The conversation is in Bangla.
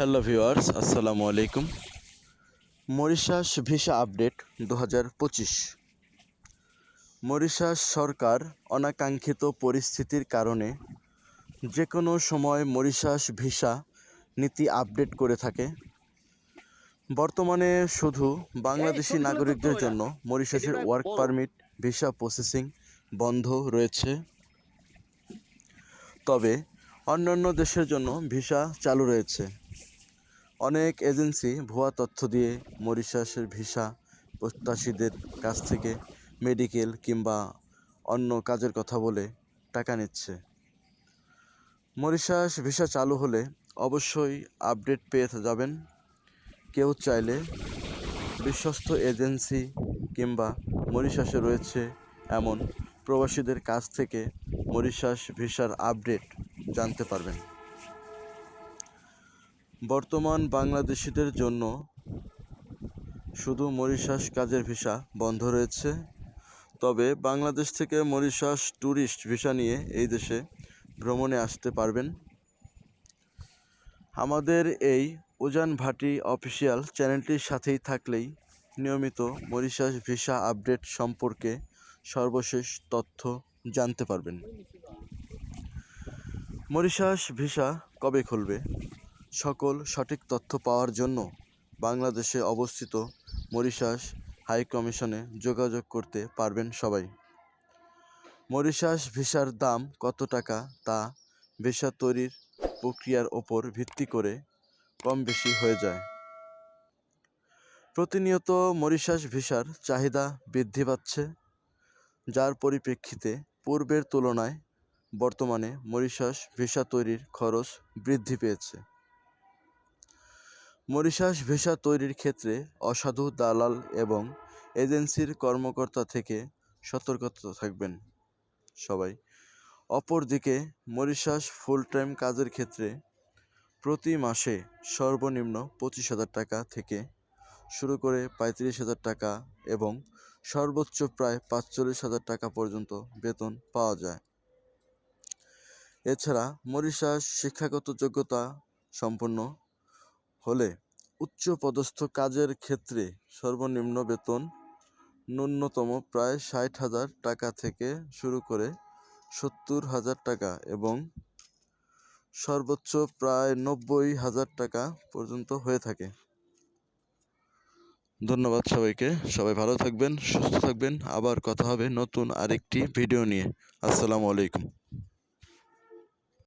হ্যালো ভিউয়ার্স আসসালামু আলাইকুম। মরিশাস ভিসা আপডেট দু হাজার পঁচিশ। মরিশাস সরকার অনাকাঙ্ক্ষিত পরিস্থিতির কারণে যে কোনো সময় মরিশাস ভিসা নীতি আপডেট করে থাকে। বর্তমানে শুধু বাংলাদেশি নাগরিকদের জন্য মরিশাসের ওয়ার্ক পারমিট ভিসা প্রসেসিং বন্ধ রয়েছে। তবে অন্যান্য দেশের জন্য ভিসা চালু রয়েছে। অনেক এজেন্সি ভুয়া তথ্য দিয়ে মরিশাসের ভিসা প্রত্যাশীদের কাছ থেকে মেডিকেল কিংবা অন্য কাজের কথা বলে টাকা নিচ্ছে। মরিশাস ভিসা চালু হলে অবশ্যই আপডেট পেয়ে যাবেন। কেউ চাইলে বিশ্বস্ত এজেন্সি কিংবা মরিশাসে রয়েছে এমন প্রবাসীদের কাছ থেকে মরিশাস ভিসার আপডেট জানতে পারবেন। বর্তমান বাংলাদেশিদের জন্য শুধু মরিশাস কাজের ভিসা বন্ধ রয়েছে। তবে বাংলাদেশ থেকে মরিশাস ট্যুরিস্ট ভিসা নিয়ে এই দেশে ভ্রমণে আসতে পারবেন। আমাদের এই উজান ভাটি অফিসিয়াল চ্যানেলটির সাথেই থাকলেই নিয়মিত মরিশাস ভিসা আপডেট সম্পর্কে সর্বশেষ তথ্য জানতে পারবেন। মরিশাস ভিসা কবে খুলবে? সকল সঠিক তথ্য পাওয়ার জন্য বাংলাদেশে অবস্থিত মরিশাস হাই কমিশনে যোগাযোগ করতে পারবেন সবাই। মরিশাস ভিসার দাম কত টাকা তা ভিসা তৈরির প্রক্রিয়ার ওপর ভিত্তি করে কম বেশি হয়ে যায়। প্রতিনিয়ত মরিশাস ভিসার চাহিদা বৃদ্ধি পাচ্ছে, যার পরিপ্রেক্ষিতে পূর্বের তুলনায় বর্তমানে মরিশাস ভিসা তৈরির খরচ বৃদ্ধি পেয়েছে। মরিশাস ভিসা তৈরির ক্ষেত্রে অসাধু, দালাল এবং এজেন্সির কর্মকর্তা থেকে সতর্কতা থাকবেন সবাই। অপরদিকে, মরিশাস ফুল টাইম কাজের ক্ষেত্রে প্রতি মাসে সর্বনিম্ন পঁচিশ হাজার টাকা থেকে শুরু করে পঁয়ত্রিশ হাজার টাকা এবং সর্বোচ্চ প্রায় পাঁচচল্লিশ হাজার টাকা পর্যন্ত বেতন পাওয়া যায়। এছাড়া মরিশাস শিক্ষাগত যোগ্যতা সম্পন্ন হলে উচ্চ পদস্থ কাজের ক্ষেত্রে সর্বনিম্ন বেতন ন্যূনতম প্রায় ষাট হাজার টাকা থেকে শুরু করে সত্তর হাজার টাকা এবং সর্বোচ্চ প্রায় নব্বই হাজার টাকা পর্যন্ত হয়ে থাকে। ধন্যবাদ সবাইকে। সবাই ভালো থাকবেন, সুস্থ থাকবেন। আবার কথা হবে নতুন আরেকটি ভিডিও নিয়ে। আসসালামু আলাইকুম।